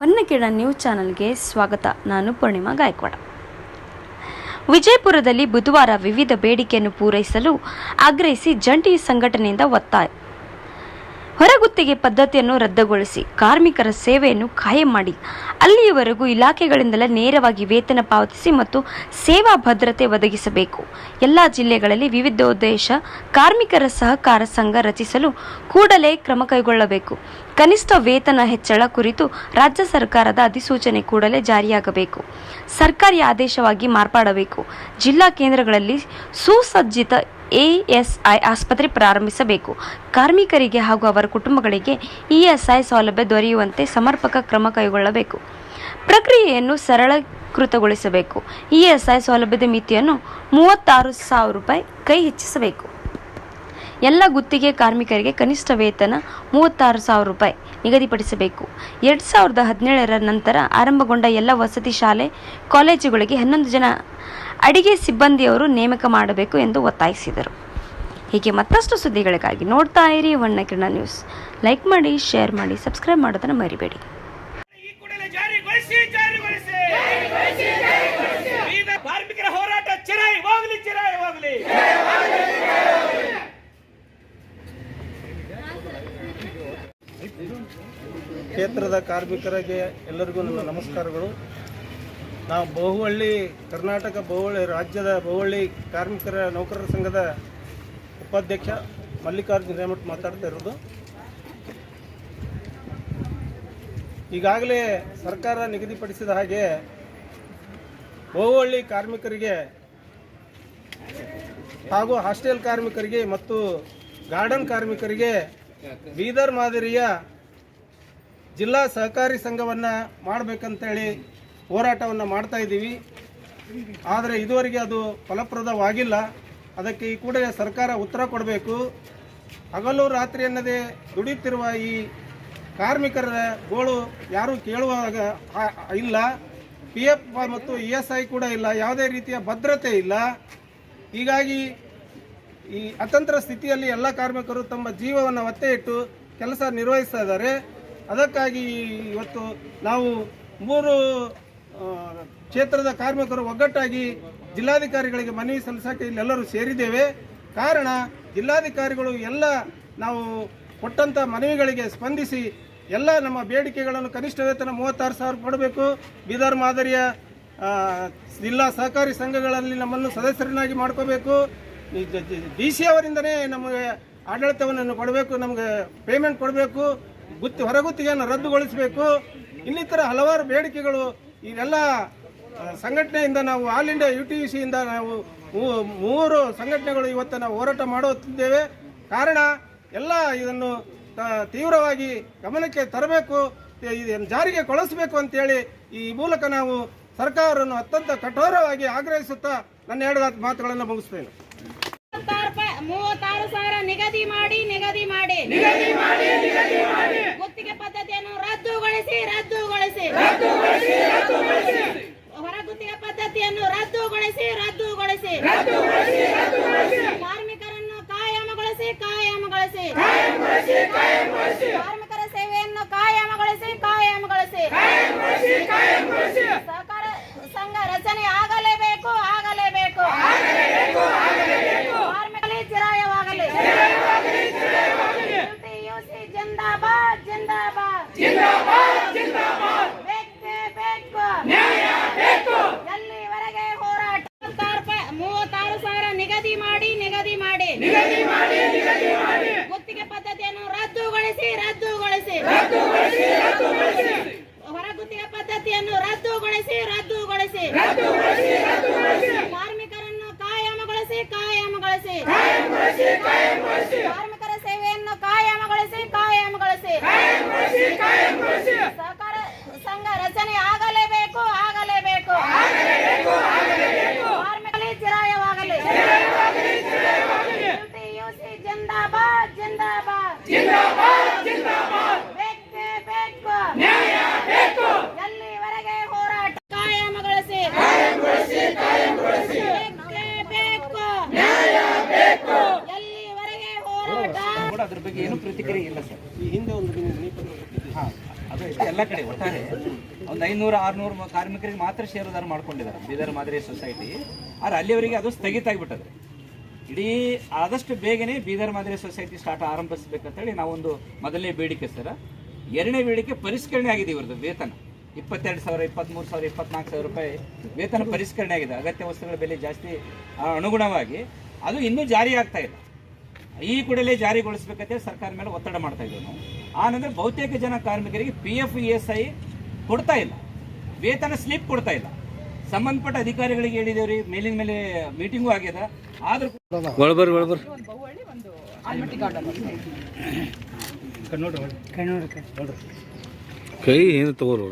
ಹೊನ್ನಕಿಡ news ಚಾನಲ್ಗೆ ಸ್ವಾಗತ. ನಾನು ಪೂರ್ಣಿಮಾ ಗಾಯಕ್ವಾಡ. ವಿಜಯಪುರದಲ್ಲಿ ಬುಧವಾರ ವಿವಿಧ ಬೇಡಿಕೆಯನ್ನು ಪೂರೈಸಲು ಆಗ್ರಹಿಸಿ ಜಂಟಿ ಸಂಘಟನೆಯಿಂದ ಒತ್ತಾಯ ಹೊರಗುತ್ತಿಗೆ ಪದ್ಧತಿಯನ್ನು ರದ್ದುಗೊಳಿಸಿ ಕಾರ್ಮಿಕರ ಸೇವೆಯನ್ನು ಖಾಯಂ ಮಾಡಿ. ಅಲ್ಲಿಯವರೆಗೂ ಇಲಾಖೆಗಳಿಂದಲೇ ನೇರವಾಗಿ ವೇತನ ಪಾವತಿಸಿ ಮತ್ತು ಸೇವಾ ಭದ್ರತೆ ಒದಗಿಸಬೇಕು. ಎಲ್ಲ ಜಿಲ್ಲೆಗಳಲ್ಲಿ ವಿವಿಧೋದ್ದೇಶ ಕಾರ್ಮಿಕರ ಸಹಕಾರ ಸಂಘ ರಚಿಸಲು ಕೂಡಲೇ ಕ್ರಮ ಕೈಗೊಳ್ಳಬೇಕು. ಕನಿಷ್ಠ ವೇತನ ಹೆಚ್ಚಳ ಕುರಿತು ರಾಜ್ಯ ಸರ್ಕಾರದ ಅಧಿಸೂಚನೆ ಕೂಡಲೇ ಜಾರಿಯಾಗಬೇಕು. ಸರ್ಕಾರಿ ಆದೇಶವಾಗಿ ಮಾರ್ಪಾಡಬೇಕು. ಜಿಲ್ಲಾ ಕೇಂದ್ರಗಳಲ್ಲಿ ಸುಸಜ್ಜಿತ ಎಎಸ್ಐ ಆಸ್ಪತ್ರೆ ಪ್ರಾರಂಭಿಸಬೇಕು. ಕಾರ್ಮಿಕರಿಗೆ ಹಾಗೂ ಅವರ ಕುಟುಂಬಗಳಿಗೆ ಇಎಸ್ಐ ಸೌಲಭ್ಯ ದೊರೆಯುವಂತೆ ಸಮರ್ಪಕ ಕ್ರಮ ಕೈಗೊಳ್ಳಬೇಕು. ಪ್ರಕ್ರಿಯೆಯನ್ನು ಸರಳೀಕೃತಗೊಳಿಸಬೇಕು. ಇಎಸ್ಐ ಸೌಲಭ್ಯದ ಮಿತಿಯನ್ನು ಮೂವತ್ತಾರು ಸಾವಿರ ರೂಪಾಯಿ ಕೈ ಹೆಚ್ಚಿಸಬೇಕು. ಎಲ್ಲ ಗುತ್ತಿಗೆ ಕಾರ್ಮಿಕರಿಗೆ ಕನಿಷ್ಠ ವೇತನ ಮೂವತ್ತಾರು ಸಾವಿರ ರೂಪಾಯಿ. ನಿಗದಿಪಡಿಸಬೇಕು. ಎರಡು ಸಾವಿರದ ಹದಿನೇಳರ ನಂತರ ಆರಂಭಗೊಂಡ ಎಲ್ಲ ವಸತಿ ಶಾಲೆ, ಕಾಲೇಜುಗಳಿಗೆ ಹನ್ನೊಂದು ಜನ ಅಡಿಗೆ ಸಿಬ್ಬಂದಿಯವರು ನೇಮಕ ಮಾಡಬೇಕು ಎಂದು ಒತ್ತಾಯಿಸಿದರು. ಹೀಗೆ ಮತ್ತಷ್ಟು ಸುದ್ದಿಗಳಿಗಾಗಿ ನೋಡ್ತಾ ಇರಿ ವಣ್ಣಕಿರಣ ನ್ಯೂಸ್. ಲೈಕ್ ಮಾಡಿ, ಶೇರ್ ಮಾಡಿ, ಸಬ್ಸ್ಕ್ರೈಬ್ ಮಾಡೋದನ್ನು ಮರಿಬೇಡಿ. ಕಾರ್ಮಿಕರ ಹೋರಾಟ ಚಿರಾಯಿ ಹೋಗಲಿ ಚಿರಾಯಿ ಹೋಗಲಿ. ಕ್ಷೇತ್ರದ ಕಾರ್ಮಿಕರಿಗೆ ಎಲ್ಲರಿಗೂ ನನ್ನ ನಮಸ್ಕಾರಗಳು. ನಾವು ಬಹುಹಳ್ಳಿ, ಕರ್ನಾಟಕ ಬಹುಹಳ್ಳಿ, ರಾಜ್ಯದ ಬಹುಹಳ್ಳಿ ಕಾರ್ಮಿಕರ ನೌಕರರ ಸಂಘದ ಉಪಾಧ್ಯಕ್ಷ ಮಲ್ಲಿಕಾರ್ಜುನ ರೇಮಠ್ ಮಾತಾಡ್ತಾ ಇರೋದು. ಈಗಾಗಲೇ ಸರ್ಕಾರ ನಿಗದಿಪಡಿಸಿದ ಹಾಗೆ ಬಹುಹಳ್ಳಿ ಕಾರ್ಮಿಕರಿಗೆ ಹಾಗೂ ಹಾಸ್ಟೆಲ್ ಕಾರ್ಮಿಕರಿಗೆ ಮತ್ತು ಗಾರ್ಡನ್ ಕಾರ್ಮಿಕರಿಗೆ ಬೀದರ್ ಮಾದರಿಯ ಜಿಲ್ಲಾ ಸಹಕಾರಿ ಸಂಘವನ್ನು ಮಾಡಬೇಕಂತೇಳಿ ಹೋರಾಟವನ್ನು ಮಾಡ್ತಾ ಇದ್ದೀವಿ. ಆದರೆ ಇದುವರೆಗೆ ಅದು ಫಲಪ್ರದವಾಗಿಲ್ಲ. ಅದಕ್ಕೆ ಈ ಕೂಡಲೇ ಸರ್ಕಾರ ಉತ್ತರ ಕೊಡಬೇಕು. ಹಗಲು ರಾತ್ರಿ ಅನ್ನದೇ ದುಡಿಯುತ್ತಿರುವ ಈ ಕಾರ್ಮಿಕರ ಗೋಳು ಯಾರೂ ಕೇಳುವಾಗ ಇಲ್ಲ. ಪಿ ಎಫ್ ಮತ್ತು ಇ ಎಸ್ ಐ ಕೂಡ ಇಲ್ಲ. ಯಾವುದೇ ರೀತಿಯ ಭದ್ರತೆ ಇಲ್ಲ. ಹೀಗಾಗಿ ಈ ಅತಂತ್ರ ಸ್ಥಿತಿಯಲ್ಲಿ ಎಲ್ಲ ಕಾರ್ಮಿಕರು ತಮ್ಮ ಜೀವವನ್ನು ಒತ್ತೆ ಇಟ್ಟು ಕೆಲಸ ನಿರ್ವಹಿಸ್ತಾ ಇದ್ದಾರೆ. ಅದಕ್ಕಾಗಿ ಇವತ್ತು ನಾವು ಮೂರು ಕ್ಷೇತ್ರದ ಕಾರ್ಮಿಕರು ಒಗ್ಗಟ್ಟಾಗಿ ಜಿಲ್ಲಾಧಿಕಾರಿಗಳಿಗೆ ಮನವಿ ಸಲ್ಲಿಸಕ್ಕೆ ಇಲ್ಲೆಲ್ಲರೂ ಸೇರಿದ್ದೇವೆ. ಕಾರಣ ಜಿಲ್ಲಾಧಿಕಾರಿಗಳು ಎಲ್ಲ ನಾವು ಕೊಟ್ಟಂಥ ಮನವಿಗಳಿಗೆ ಸ್ಪಂದಿಸಿ ಎಲ್ಲ ನಮ್ಮ ಬೇಡಿಕೆಗಳನ್ನು ಕನಿಷ್ಠ ವೇತನ ಮೂವತ್ತಾರು ಸಾವಿರ ಕೊಡಬೇಕು. ಬೀದರ್ ಮಾದರಿಯ ಜಿಲ್ಲಾ ಸಹಕಾರಿ ಸಂಘಗಳಲ್ಲಿ ನಮ್ಮನ್ನು ಸದಸ್ಯರನ್ನಾಗಿ ಮಾಡ್ಕೋಬೇಕು. ಡಿ ಸಿ ಅವರಿಂದನೇ ನಮಗೆ ಆಡಳಿತವನ್ನು ಕೊಡಬೇಕು, ನಮಗೆ ಪೇಮೆಂಟ್ ಕೊಡಬೇಕು. ಗುತ್ತಿ ಹೊರಗುತ್ತಿಗೆಯನ್ನು ರದ್ದುಗೊಳಿಸಬೇಕು. ಇನ್ನಿತರ ಹಲವಾರು ಬೇಡಿಕೆಗಳು ಇವೆಲ್ಲ ಸಂಘಟನೆಯಿಂದ ನಾವು ಆಲ್ ಇಂಡಿಯಾ ಯು ಟಿ ಸಿಯಿಂದ ನಾವು ಮೂರು ಸಂಘಟನೆಗಳು ಇವತ್ತು ನಾವು ಹೋರಾಟ ಮಾಡುತ್ತಿದ್ದೇವೆ. ಕಾರಣ ಎಲ್ಲ ಇದನ್ನು ತೀವ್ರವಾಗಿ ಗಮನಕ್ಕೆ ತರಬೇಕು ಇದನ್ನು ಜಾರಿಗೆ ಕೊಳಿಸಬೇಕು ಅಂತೇಳಿ ಈ ಮೂಲಕ ನಾವು ಸರ್ಕಾರವನ್ನು ಅತ್ಯಂತ ಕಠೋರವಾಗಿ ಆಗ್ರಹಿಸುತ್ತಾ ನನ್ನ ಎರಡು ಮಾತುಗಳನ್ನು ಮುಗಿಸ್ತೇನೆ. ಮೂವತ್ತಾರು ಸಾವಿರ ನಿಗದಿ ಮಾಡಿ ನಿಗದಿ ಮಾಡಿ. ಗುತ್ತಿಗೆ ಪದ್ಧತಿಯನ್ನು ರದ್ದುಗೊಳಿಸಿ ರದ್ದುಗೊಳಿಸಿ. ಹೊರ ಗುತ್ತಿಗೆ ಪದ್ಧತಿಯನ್ನು ರದ್ದುಗೊಳಿಸಿ ರದ್ದುಗೊಳಿಸಿ. ಕಾರ್ಮಿಕರನ್ನು ಕಾಯಮಗೊಳಿಸಿ ಕಾಯಮಗೊಳಿಸಿ ಕಾರ್ಮಿಕ ಕಾಯಮಗೊಳಿಸಿ ಕಾಯಮಗೊಳಿಸಿ ಸಹಕಾರ ಸಂಘ ರಚನೆ ಆಗಲೇಬೇಕು ಆಗಲೇಬೇಕು ಕಾರ್ಮಿಕರಲ್ಲಿ ಚಿರಾಯವಾಗಲಿ ಯುಸಿ ಜಿಂದಾಬಾದ್ ಜಿಂದಾಬಾದ್ ಬೇಕೇ ಬೇಕು ಎಲ್ಲಿವರೆಗೆ ಹೋರಾಟ? ಮೂವತ್ತಾರು ಸಾವಿರ ನಿಗದಿ ಮಾಡಿ ನಿಗದಿ ಮಾಡಿ. ಗುತ್ತಿಗೆ ಪದ್ಧತಿಯನ್ನು ರದ್ದುಗೊಳಿಸಿ ರದ್ದುಗೊಳಿಸಿ. ಹೊರ ಗುತ್ತಿಗೆ ಪದ್ಧತಿಯನ್ನು ರದ್ದುಗೊಳಿಸಿ ರದ್ದುಗೊಳಿಸಿ. ಕಾರ್ಮಿಕರನ್ನು ಕಾಯಮಗೊಳಿಸಿ ಕಾಯಮಗೊಳಿಸಿ ಸಹಕಾರ ಸಂಘ ರಚನೆ ಆಗಲೇಬೇಕು ಆಗಲೇಬೇಕು. ಅದ್ರ ಬಗ್ಗೆ ಏನು ಪ್ರತಿಕ್ರಿಯೆ ಇಲ್ಲ ಸರ್. ಈ ಹಿಂದೆ ಒಂದು ಹಾಂ, ಅದು ಎಲ್ಲ ಕಡೆ ಒಟ್ಟಾರೆ ಒಂದು ಐನೂರು, ಆರುನೂರು ಕಾರ್ಮಿಕರಿಗೆ ಮಾತ್ರ ಷೇರುದಾರ ಮಾಡ್ಕೊಂಡಿದ್ದಾರೆ, ಬೀದರ್ ಮಾದರಿ ಸೊಸೈಟಿ ಆದ್ರೆ ಅಲ್ಲಿವರೆಗೆ ಅದು ಸ್ಥಗಿತ ಆಗಿಬಿಟ್ಟದೆ. ಇಡೀ ಆದಷ್ಟು ಬೇಗನೆ ಬೀದರ್ ಮಾದರಿ ಸೊಸೈಟಿ ಸ್ಟಾರ್ಟ್ ಆರಂಭಿಸಬೇಕಂತೇಳಿ ನಾವೊಂದು ಮೊದಲನೇ ಬೇಡಿಕೆ ಸರ್. ಎರಡನೇ ಬೇಡಿಕೆ ಪರಿಷ್ಕರಣೆ ಆಗಿದೆ ಇವ್ರದ್ದು ವೇತನ. ಇಪ್ಪತ್ತೆರಡು ಸಾವಿರ ಇಪ್ಪತ್ತ್ಮೂರು ಸಾವಿರ, ಇಪ್ಪತ್ನಾಲ್ಕು ಸಾವಿರ ರೂಪಾಯಿ ವೇತನ ಪರಿಷ್ಕರಣೆ ಆಗಿದೆ. ಅಗತ್ಯ ವಸ್ತುಗಳ ಬೆಲೆ ಜಾಸ್ತಿ ಅನುಗುಣವಾಗಿ ಅದು ಇನ್ನೂ ಜಾರಿ ಆಗ್ತಾ ಇಲ್ಲ. ಈ ಕೂಡಲೇ ಜಾರಿಗೊಳಿಸಬೇಕಂತೇಳಿ ಸರ್ಕಾರ ಮೇಲೆ ಒತ್ತಡ ಮಾಡ್ತಾ ಇದ್ದೇವೆ ನಾವು. ಆನಂದ್ರೆ ನಂತರ ಬಹುತೇಕ ಜನ ಕಾರ್ಮಿಕರಿಗೆ ಪಿ ಎಫ್ ಇ ಕೊಡ್ತಾ ಇಲ್ಲ. ವೇತನ ಸ್ಲಿಪ್ ಕೊಡ್ತಾ ಇಲ್ಲ. ಸಂಬಂಧಪಟ್ಟ ಅಧಿಕಾರಿಗಳಿಗೆ ಹೇಳಿದೇವ್ರಿ, ಮೇಲಿನ ಮೇಲೆ ಮೀಟಿಂಗು ಆಗ್ಯದ. ಆದ್ರೂ ಕೈ ಏನು ತಗೋರು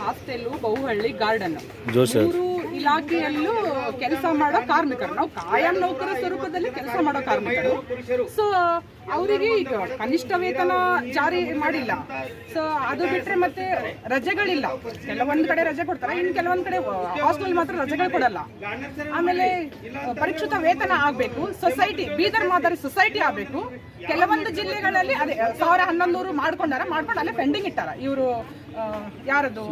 ಹಾಸ್ಟೆಲ್ಲು ಬಹುಹಳ್ಳಿ ಗಾರ್ಡನ್. ಮೂರು ಇಲಾಖೆಯಲ್ಲೂ ಕೆಲಸ ಮಾಡೋ ಕಾರ್ಮಿಕರು. ನಾವು ಕಾಯಂ ನೌಕರ ಸ್ವರೂಪದಲ್ಲಿ ಕೆಲಸ ಮಾಡೋ ಕಾರ್ಮಿಕರು. ಸೊ ಅವರಿಗೆ ಈಗ ಕನಿಷ್ಠ ವೇತನ ಜಾರಿ ಮಾಡಿಲ್ಲ. ಸೊ ಅದು ಬಿಟ್ರೆ ಮತ್ತೆ ರಜೆಗಳಿಲ್ಲ. ಕೆಲವೊಂದು ಕಡೆ ರಜೆ ಕೊಡ್ತಾರೆ ಇನ್ನು ಕೆಲವೊಂದು ಕಡೆ ಹಾಸ್ಟೆಲ್ ಮಾತ್ರ ರಜೆಗಳು ಕೊಡಲ್ಲ. ಆಮೇಲೆ ಪರಿಷ್ಕೃತ ವೇತನ ಆಗಬೇಕು ಸೊಸೈಟಿ ಬೀದರ್ ಮಾದರಿ ಸೊಸೈಟಿ ಆಗಬೇಕು. ಕೆಲವೊಂದು ಜಿಲ್ಲೆಗಳಲ್ಲಿ ಅದೇ ಸಾವಿರ ಹನ್ನೊಂದು ಮಾಡ್ಕೊಂಡಾರ ಮಾಡ್ಕೊಂಡು ಅಲ್ಲೇ ಪೆಂಡಿಂಗ್ ಇಟ್ಟಾರ. ಇವರು ಯಾರದು?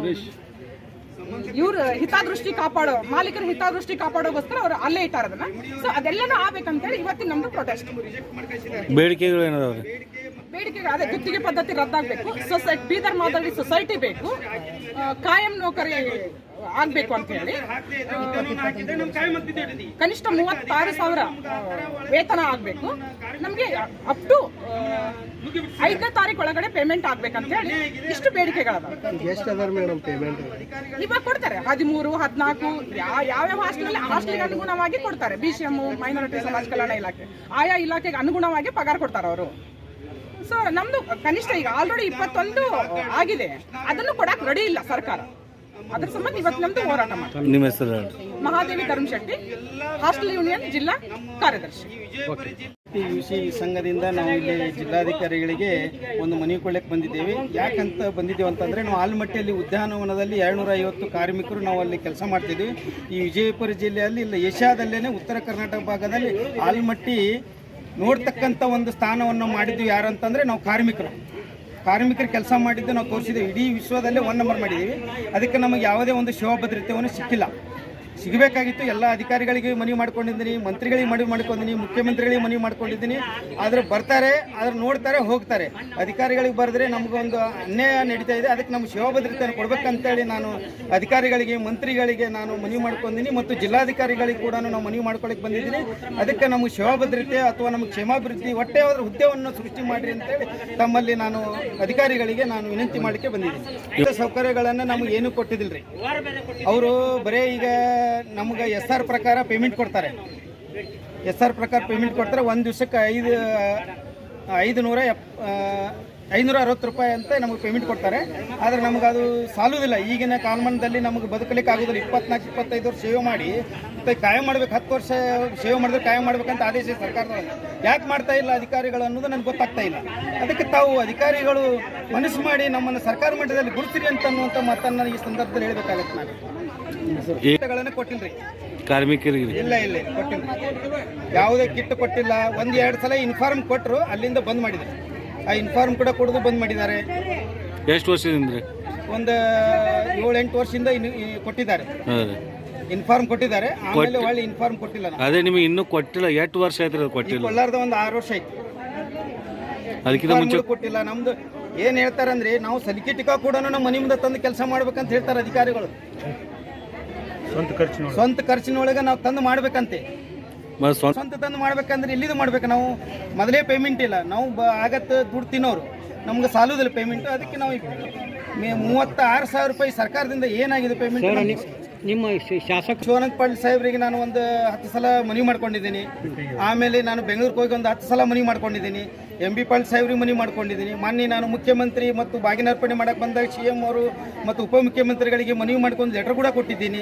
ಇವ್ರ ಹಿತಾದೃಷ್ಟಿ ಕಾಪಾಡೋ ಮಾಲೀಕರ ಹಿತಾದೃಷ್ಟಿ ಕಾಪಾಡೋಗೋಸ್ಕರ ಅವ್ರು ಅಲ್ಲೇ ಇಟ್ಟಾರ ಅದನ್ನ. ಸೊ ಅದೆಲ್ಲನೂ ಆಗ್ಬೇಕಂತೇಳಿ ಇವತ್ತಿನ ನಮ್ದು ಪ್ರೊಟೆಸ್ಟ್ ಬೇಡಿಕೆಗಳು ಏನಾದ್ರು ಬೇಡಿಕೆಗಳು ಅದೇ ಗುತ್ತಿಗೆ ಪದ್ಧತಿ ರದ್ದಾಗಬೇಕು. ಸೊಸೈಟಿ ಬೀದರ್ ಮಾದರಿ ಸೊಸೈಟಿ ಬೇಕು. ಕಾಯಂ ನೌಕರಿ ಆಗ್ಬೇಕು ಅಂತ ಹೇಳಿ ಕನಿಷ್ಠ ಮೂವತ್ತಾರು ಸಾವಿರ ವೇತನ ಆಗ್ಬೇಕು. ನಮಗೆ ಅಪ್ ಟು ಐದನೇ ತಾರೀಕು ಒಳಗಡೆ ಪೇಮೆಂಟ್ ಆಗ್ಬೇಕಂತ ಹೇಳಿ ಇಷ್ಟು ಬೇಡಿಕೆಗಳದ ಎಷ್ಟು ಅದಾರ ಮೇಡಮ್ ಪೇಮೆಂಟ್ ಇವಾಗ ಕೊಡ್ತಾರೆ. ಹದಿಮೂರು ಹದಿನಾಲ್ಕು ಯಾವ್ಯಾವ ಹಾಸ್ಟೆಲ್ ಹಾಸ್ಟೆಲ್ಗೆ ಅನುಗುಣವಾಗಿ ಕೊಡ್ತಾರೆ. ಬಿ ಸಿ ಎಂ ಮೈನಾರಿಟಿ ಸಮಾಜ ಕಲ್ಯಾಣ ಇಲಾಖೆ. ಆಯಾ ಇಲಾಖೆಗೆ ಅನುಗುಣವಾಗಿ ಪಗಾರ ಕೊಡ್ತಾರೆ ಅವರು. ಸೊ ನಮ್ದು ಕನಿಷ್ಠ ಈಗ ಆಲ್ರೆಡಿ ಇಪ್ಪತ್ತೊಂದು ಆಗಿದೆ. ಅದನ್ನು ಕೊಡಕ್ ರೆಡಿ ಇಲ್ಲ ಸರ್ಕಾರ. ಅದ್ರ ಸಂಬಂಧ ಇವತ್ತು ನಮ್ದು ಹೋರಾಟ ಮಾಡ್ತೀವಿ. ನಿಮ್ಮ ಹೆಸರು ಮಹಾದೇವಿ ಧರ್ಮಶೆಟ್ಟಿ ಹಾಸ್ಟೆಲ್ ಯೂನಿಯನ್ ಜಿಲ್ಲಾ ಕಾರ್ಯದರ್ಶಿ. ಯು ಸಿ ಸಂಘದಿಂದ ನಾವು ಇಲ್ಲಿ ಜಿಲ್ಲಾಧಿಕಾರಿಗಳಿಗೆ ಒಂದು ಮನವಿ ಕೊಳ್ಳಕ್ಕೆ ಬಂದಿದ್ದೇವೆ. ಯಾಕಂತ ಬಂದಿದ್ದೇವೆ ಅಂತಂದರೆ ನಾವು ಆಲ್ಮಟ್ಟಿಯಲ್ಲಿ ಉದ್ಯಾನವನದಲ್ಲಿ ಎರಡುನೂರ ಐವತ್ತು ಕಾರ್ಮಿಕರು ನಾವು ಅಲ್ಲಿ ಕೆಲಸ ಮಾಡ್ತಿದ್ದೀವಿ. ಈ ವಿಜಯಪುರ ಜಿಲ್ಲೆಯಲ್ಲಿ ಇಲ್ಲ ಏಷ್ಯಾದಲ್ಲೇ ಉತ್ತರ ಕರ್ನಾಟಕ ಭಾಗದಲ್ಲಿ ಆಲ್ಮಟ್ಟಿ ನೋಡ್ತಕ್ಕಂಥ ಒಂದು ಸ್ಥಾನವನ್ನು ಮಾಡಿದ್ದು ಯಾರು ಅಂತಂದರೆ ನಾವು ಕಾರ್ಮಿಕರು. ಕಾರ್ಮಿಕರು ಕೆಲಸ ಮಾಡಿದ್ದು ನಾವು ತೋರಿಸಿದ್ದೀವಿ. ಇಡೀ ವಿಶ್ವದಲ್ಲೇ ಒನ್ ನಂಬರ್ ಮಾಡಿದ್ದೀವಿ. ಅದಕ್ಕೆ ನಮಗೆ ಯಾವುದೇ ಒಂದು ಶಿವಭದ್ರತೆಯನ್ನು ಭದ್ರತೆಯನ್ನು ಸಿಕ್ಕಿಲ್ಲ. ಸಿಗಬೇಕಾಗಿತ್ತು. ಎಲ್ಲ ಅಧಿಕಾರಿಗಳಿಗೆ ಮನವಿ ಮಾಡ್ಕೊಂಡಿದ್ದೀನಿ, ಮಂತ್ರಿಗಳಿಗೆ ಮನವಿ ಮಾಡ್ಕೊಂಡಿದ್ದೀನಿ, ಮುಖ್ಯಮಂತ್ರಿಗಳಿಗೆ ಮನವಿ ಮಾಡ್ಕೊಂಡಿದ್ದೀನಿ. ಆದರೆ ಬರ್ತಾರೆ, ಆದ್ರೆ ನೋಡ್ತಾರೆ, ಹೋಗ್ತಾರೆ. ಅಧಿಕಾರಿಗಳಿಗೆ ಬರೆದ್ರೆ ನಮಗೊಂದು ಅನ್ಯಾಯ ನಡೀತಾ ಇದೆ. ಅದಕ್ಕೆ ನಮ್ಮ ಸೇವಾ ಭದ್ರತೆಯನ್ನು ಕೊಡ್ಬೇಕಂತೇಳಿ ನಾನು ಅಧಿಕಾರಿಗಳಿಗೆ, ಮಂತ್ರಿಗಳಿಗೆ ನಾನು ಮನವಿ ಮಾಡ್ಕೊಂಡಿದ್ದೀನಿ ಮತ್ತು ಜಿಲ್ಲಾಧಿಕಾರಿಗಳಿಗೆ ಕೂಡ ನಾವು ಮನವಿ ಮಾಡ್ಕೊಳಕ್ಕೆ ಬಂದಿದ್ದೀನಿ. ಅದಕ್ಕೆ ನಮಗೆ ಸೇವಾ ಅಥವಾ ನಮಗೆ ಕ್ಷೇಮಾಭಿವೃದ್ಧಿ ಒಟ್ಟೆ ಆದರೂ ಹುದ್ದೆಯನ್ನು ಸೃಷ್ಟಿ ಮಾಡಿರಿ ಅಂತೇಳಿ ತಮ್ಮಲ್ಲಿ ನಾನು ಅಧಿಕಾರಿಗಳಿಗೆ ನಾನು ವಿನಂತಿ ಮಾಡಲಿಕ್ಕೆ ಬಂದಿದ್ದೀನಿ. ಸೌಕರ್ಯಗಳನ್ನು ನಮಗೆ ಏನೂ ಕೊಟ್ಟಿದ್ದಿಲ್ಲ ರೀ ಅವರು ಬರೇ ಈಗ ನಮ್ಗೆ ಎಸ್ ಆರ್ ಪ್ರಕಾರ ಪೇಮೆಂಟ್ ಕೊಡ್ತಾರೆ. ಎಸ್ ಆರ್ ಪ್ರಕಾರ ಪೇಮೆಂಟ್ ಕೊಡ್ತಾರೆ. ಒಂದು ದಿವ್ಸಕ್ಕೆ ಐದು ಐದು ನೂರ ಎಪ್ ಐನೂರ ಅರವತ್ತು ರೂಪಾಯಿ ಅಂತ ನಮಗೆ ಪೇಮೆಂಟ್ ಕೊಡ್ತಾರೆ. ಆದರೆ ನಮಗೆ ಅದು ಸಾಲುವುದಿಲ್ಲ ಈಗಿನ ಕಾಲಮಾನದಲ್ಲಿ ನಮಗೆ ಬದುಕಲಿಕ್ಕೆ ಆಗೋದಿಲ್ಲ ಇಪ್ಪತ್ನಾಲ್ಕು ಇಪ್ಪತ್ತೈದು ವರ್ಷ ಸೇವೆ ಮಾಡಿ ಮತ್ತೆ ಕಾಯಂ ಮಾಡ್ಬೇಕು ಹತ್ತು ವರ್ಷ ಸೇವೆ ಮಾಡಿದ್ರೆ ಕಾಯಂ ಮಾಡ್ಬೇಕಂತ ಆದೇಶ ಸರ್ಕಾರದ ಯಾಕೆ ಮಾಡ್ತಾ ಇಲ್ಲ ಅಧಿಕಾರಿಗಳು ಅನ್ನೋದು ನನಗೆ ಗೊತ್ತಾಗ್ತಾ ಇಲ್ಲ. ಅದಕ್ಕೆ ತಾವು ಅಧಿಕಾರಿಗಳು ಮನಸ್ಸು ಮಾಡಿ ನಮ್ಮನ್ನು ಸರ್ಕಾರ ಮಟ್ಟದಲ್ಲಿ ಗುರುತಿರಿ ಅಂತ ಅನ್ನುವಂಥ ಮಾತನ್ನು ಈ ಸಂದರ್ಭದಲ್ಲಿ ಹೇಳಬೇಕಾಗುತ್ತೆ ನಾನು. ಕೊಟ್ಟಿಲ್ರಿ. ಕಾರ್ಮಿಕರಿಗೆ. ಇಲ್ಲ ಇಲ್ಲ ಕೊಟ್ಟಿಲ್ಲ ಯಾವುದೇ ಕಿಟ್ ಕೊಟ್ಟಿಲ್ಲ. ಒಂದು ಎರಡು ಸಲ ಇನ್ಫಾರ್ಮ್ ಕೊಟ್ಟರು ಅಲ್ಲಿಂದ ಬಂದ್ ಮಾಡಿದ್ದಾರೆ ಆ ಇನ್ಫಾರ್ಮ್ ಕೂಡ ಕೊಡೋದು ಬಂದ್ ಮಾಡಿದ್ದಾರೆ. ಎಷ್ಟು ವರ್ಷದಿಂದ ರೀ? ಒಂದು ಏಳೆಂಟು ವರ್ಷದಿಂದ ಇನ್ನು ಈ ಕೊಟ್ಟಿದ್ದಾರೆ. ಇನ್ಫಾರ್ಮ್ ಕೊಟ್ಟಿದ್ದಾರೆ. ಆಮೇಲೆ ಒಳ್ಳೆ ಇನ್ಫಾರ್ಮ್ ಕೊಟ್ಟಿಲ್ಲ ನಾವು ಅದೇ ನಿಮಗೆ ಇನ್ನೂ ಕೊಟ್ಟಿಲ್ಲ ಎಷ್ಟು ವರ್ಷ ಆಯ್ತು ಅದು ಈ ಕೊಟ್ಟಿಲ್ಲ ಕೊಲ್ಲಾರದ ಒಂದು ಆರು ವರ್ಷ ಆಯ್ತು. ಅದಕ್ಕಿಂತ ಮುಂಚೆ ಕೊಟ್ಟಿಲ್ಲ. ನಮ್ದು ಏನ್ ಹೇಳ್ತಾರಂದ್ರೆ ನಾವು ಸಲಿಕೆ ಟಿಕಾ ಕೂಡ ನಮ್ಮ ಮನೆ ಮುಂದೆ ತಂದು ಕೆಲಸ ಮಾಡ್ಬೇಕಂತ ಹೇಳ್ತಾರೆ ಅಧಿಕಾರಿಗಳು. ಸ್ವಂತ ಖರ್ಚಿನೊಳಗೆ ನಾವು ತಂದು ಮಾಡ್ಬೇಕಂತೆ. ಸ್ವಂತ ತಂದು ಮಾಡ್ಬೇಕಂದ್ರೆ ಇಲ್ಲಿದು ಮಾಡ್ಬೇಕು? ನಾವು ಮೊದಲೇ ಪೇಮೆಂಟ್ ಇಲ್ಲ. ನಾವು ಬ ಆಗತ್ತೆ ದುಡ್ಡು ತಿನ್ನೋರು. ನಮ್ಗೆ ಸಾಲುದಿಲ್ಲ ಪೇಮೆಂಟ್ ಅದಕ್ಕೆ ನಾವು ಮೇ- ಮೂವತ್ತಾರು ಸಾವಿರ ರೂಪಾಯಿ ಸರ್ಕಾರದಿಂದ ಏನಾಗಿದೆ ಪೇಮೆಂಟ್ ನಿಮ್ಮ ಶಾಸಕ ಶಿವಾನಂದ ಪಾಟೀಲ್ ಸಾಹೇಬ್ರಿಗೆ ನಾನು ಒಂದು ಹತ್ತು ಸಲ ಮನವಿ ಮಾಡ್ಕೊಂಡಿದ್ದೀನಿ. ಆಮೇಲೆ ನಾನು ಬೆಂಗಳೂರಿಗೆ ಹೋಗಿ ಒಂದು ಹತ್ತು ಸಲ ಮನವಿ ಮಾಡ್ಕೊಂಡಿದ್ದೀನಿ. ಎಂ ಬಿ ಪಾಟೀಲ್ ಸಾಹೇಬ್ರಿಗೆ ಮನವಿ ಮಾಡ್ಕೊಂಡಿದ್ದೀನಿ. ಮೊನ್ನೆ ನಾನು ಮುಖ್ಯಮಂತ್ರಿ ಮತ್ತು ಬಾಗಿನ ಅರ್ಪಣೆ ಮಾಡಕ್ಕೆ ಬಂದಾಗ ಸಿ ಎಂ ಅವರು ಮತ್ತು ಉಪಮುಖ್ಯಮಂತ್ರಿಗಳಿಗೆ ಮನವಿ ಮಾಡ್ಕೊಂಡು ಲೆಟರ್ ಕೂಡ ಕೊಟ್ಟಿದ್ದೀನಿ.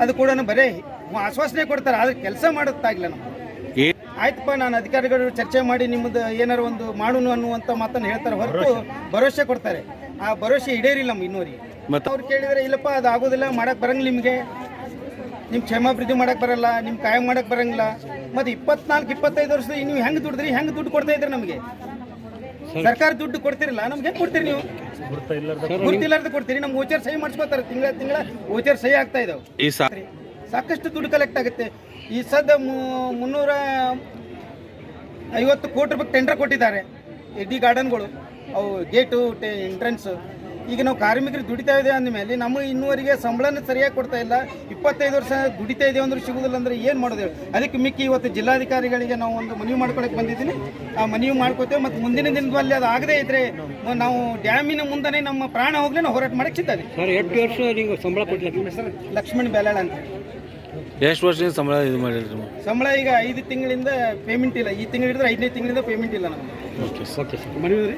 ಅದು ಕೂಡ ಬರೀ ಆಶ್ವಾಸನೆ ಕೊಡ್ತಾರೆ ಆದ್ರೆ ಕೆಲಸ ಮಾಡೋದಾಗಿಲ್ಲ ನಮ್ಗೆ. ಏ ಆಯ್ತಪ್ಪ ನಾನು ಅಧಿಕಾರಿಗಳು ಚರ್ಚೆ ಮಾಡಿ ನಿಮ್ಮದು ಏನಾರು ಒಂದು ಮಾಡುನು ಅನ್ನುವಂಥ ಮಾತನ್ನು ಹೇಳ್ತಾರೆ ಹೊರತು ಭರವಸೆ ಕೊಡ್ತಾರೆ. ಆ ಭರವಸೆ ಈಡೇರಿಲ್ಲ ನಮ್ಮ ಇನ್ನೂರಿಗೆ. ಮತ್ತೆ ಅವ್ರು ಕೇಳಿದ್ರೆ ಇಲ್ಲಪ್ಪ ಅದು ಆಗೋದಿಲ್ಲ ಮಾಡಕ್ ಬರಂಗಿಲ್ಲ ನಿಮಗೆ. ನಿಮ್ ಕ್ಷಮಾಭಿವೃದ್ಧಿ ಮಾಡಕ್ ಬರಲ್ಲ ನಿಮ್ ಕಾಯಂ ಮಾಡಕ್ ಬರಂಗಿಲ್ಲ. ಮತ್ತೆ ಇಪ್ಪತ್ನಾಲ್ಕು ಇಪ್ಪತ್ತೈದು ವರ್ಷ ನೀವು ಹೆಂಗ್ ದುಡಿದ್ರಿ ಹೆಂಗ್ ದುಡ್ಡು ಕೊಡ್ತಾ ಇದ್ರಿ ನಮಗೆ? ಸರ್ಕಾರ ದುಡ್ಡು ಕೊಡ್ತಿರಲ್ಲ ನಮ್ಗೆ ಹೆಂಗ್ ಕೊಡ್ತೀರಿ ನೀವು? ಗುರ್ತಿಲ್ಲಾರ್ದು ಕೊಡ್ತೀರಿ ನಮ್ಗೆ ಓಚರ್ ಸಹಿ ಮಾಡಿಸ್ಕೋತಾರೆ ತಿಂಗಳ ತಿಂಗಳ ಓಚರ್ ಸಹಿ ಆಗ್ತಾ ಇದಾವೆ. ಸಾಕಷ್ಟು ದುಡ್ಡು ಕಲೆಕ್ಟ್ ಆಗುತ್ತೆ. ಈ ಸದ್ದ ಮುನ್ನೂರ ಐವತ್ತು ಕೋಟಿ ರೂಪಾಯಿ ಟೆಂಡರ್ ಕೊಟ್ಟಿದ್ದಾರೆ. ಎಡಿ ಗಾರ್ಡನ್ಗಳು ಅವು ಗೇಟು ಎಂಟ್ರೆನ್ಸ್ ಈಗ ನಾವು ಕಾರ್ಮಿಕರು ದುಡಿತಾ ಇದೆ ಅಂದಮೇಲೆ ನಮಗೆ ಇನ್ನೂವರೆಗೆ ಸಂಬಳನ ಸರಿಯಾಗಿ ಕೊಡ್ತಾ ಇಲ್ಲ. ಇಪ್ಪತ್ತೈದು ವರ್ಷ ದುಡಿತಾ ಇದೆ ಅಂದ್ರೆ ಸಿಗುದಿಲ್ಲ ಅಂದ್ರೆ ಏನು ಮಾಡೋದು ಅದಕ್ಕೆ ಮಿಕ್ಕಿ ಇವತ್ತು ಜಿಲ್ಲಾಧಿಕಾರಿಗಳಿಗೆ ನಾವು ಒಂದು ಮನವಿ ಮಾಡ್ಕೊಳಕ್ಕೆ ಬಂದಿದ್ದೀನಿ. ಆ ಮನವಿ ಮಾಡ್ಕೋತೇವೆ ಮತ್ತು ಮುಂದಿನ ದಿನದಲ್ಲಿ ಅದು ಆಗದೇ ಇದ್ರೆ ನಾವು ಡ್ಯಾಮಿನ ಮುಂದನೆ ನಮ್ಮ ಪ್ರಾಣ ಹೋಗ್ಲಿ ನಾವು ಹೋರಾಟ ಮಾಡಕ್ಕೆ ಸಿದ್ಧಾರೆ ಸರ್ ಎಷ್ಟು ವರ್ಷ ನೀವು ಸಂಬಳ ಕೊಟ್ಟಿಲ್ಲ ಲಕ್ಷ್ಮಣ್ ಬೆಲಾಳ ಅಂತ. ಎಷ್ಟು ವರ್ಷದಿಂದ ಸಂಬಳ ಇದು ಮಾಡಿರಿ ಸಂಬಳ ಈಗ ಐದು ತಿಂಗಳಿಂದ ಪೇಮೆಂಟ್ ಇಲ್ಲ. ಈ ತಿಂಗಳಿದ್ರೆ ಐದನೇ ತಿಂಗಳಿಂದ ಪೇಮೆಂಟ್ ಇಲ್ಲ ನಮಗೆ. Okay okay sir. ಮನವಿ